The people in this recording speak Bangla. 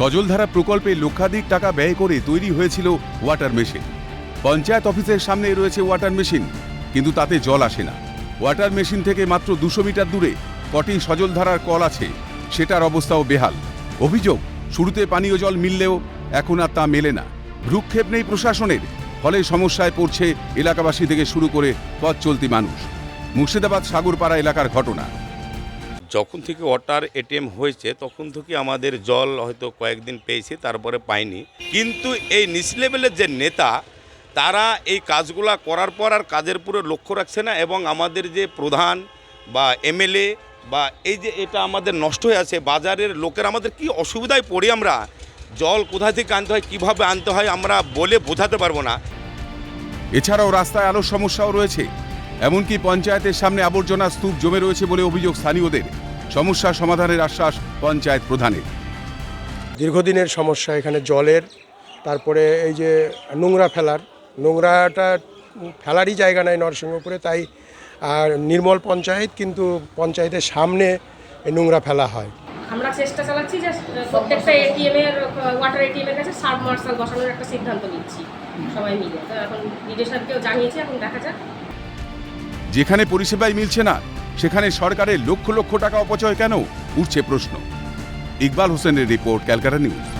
সজলধারা প্রকল্পে লক্ষাধিক টাকা ব্যয় করে তৈরি হয়েছিল ওয়াটার মেশিন। পঞ্চায়েত অফিসের সামনে রয়েছে ওয়াটার মেশিন, কিন্তু তাতে জল আসে না। ওয়াটার মেশিন থেকে মাত্র দুশো মিটার দূরে কটি সজলধারার কল আছে, সেটার অবস্থাও বেহাল। অভিযোগ, শুরুতে পানীয় জল মিললেও এখন আর তা মেলে না। ভ্রুক্ষেপ নেই প্রশাসনের, ফলে সমস্যায় পড়ছে এলাকাবাসী থেকে শুরু করে পথ চলতি মানুষ। মুর্শিদাবাদ সাগরপাড়া এলাকার ঘটনা। যখন থেকে ওয়াটার এটিএম হয়েছে, তখন থেকে আমাদের জল হয়তো কয়েকদিন পেয়েছি, তারপরে পাইনি। কিন্তু এই নিচ লেভেলের যে নেতা, তারা এই কাজগুলা করার পর আর কাজের পুরো লক্ষ্য রাখছে না এবং আমাদের যে প্রধান বা এমএলএ বা এই যে এটা আমাদের নষ্ট হয়ে আছে, বাজারের লোকের আমাদের কি অসুবিধায় পড়ি আমরা? জল কোথা থেকে আনতে হয়, কীভাবে আনতে হয়, আমরা বলে বোঝাতে পারব না। এছাড়াও রাস্তায় আলোর সমস্যাও রয়েছে। এমনকি পঞ্চায়েতের সামনে আবর্জনা স্তূপ জমে রয়েছে বলে অভিযোগ স্থানীয়দের। সমস্যা সমাধানের আশ্বাস পঞ্চায়েত প্রধানের। দীর্ঘদিনের সমস্যা এখানে জলের তারপরে এই যে নোংরা ফেলার নোংরাটা ফেলারই জায়গা নাই নরসিংহপুরে তাই আর নির্মল পঞ্চায়েত কিন্তু পঞ্চায়েতের সামনে এই নোংরা ফেলা হয়। আমরা চেষ্টা চালাচ্ছি যে প্রত্যেকটা এটিএম এর ওয়াটার এটিএম এর কাছে সাবমার্সাল বসানোর একটা সিদ্ধান্ত নিচ্ছি সবাই মিলে। তো এখন বিডিও সাহেবকেও জানিয়েছি এখন দেখা যাক। যেখানে পরিষেবাই মিলছে না সেখানে সরকারের লক্ষ লক্ষ টাকা অপচয় কেন? উঠছে প্রশ্ন। ইকবাল হোসেনের রিপোর্ট ক্যালকাটা নিউজ।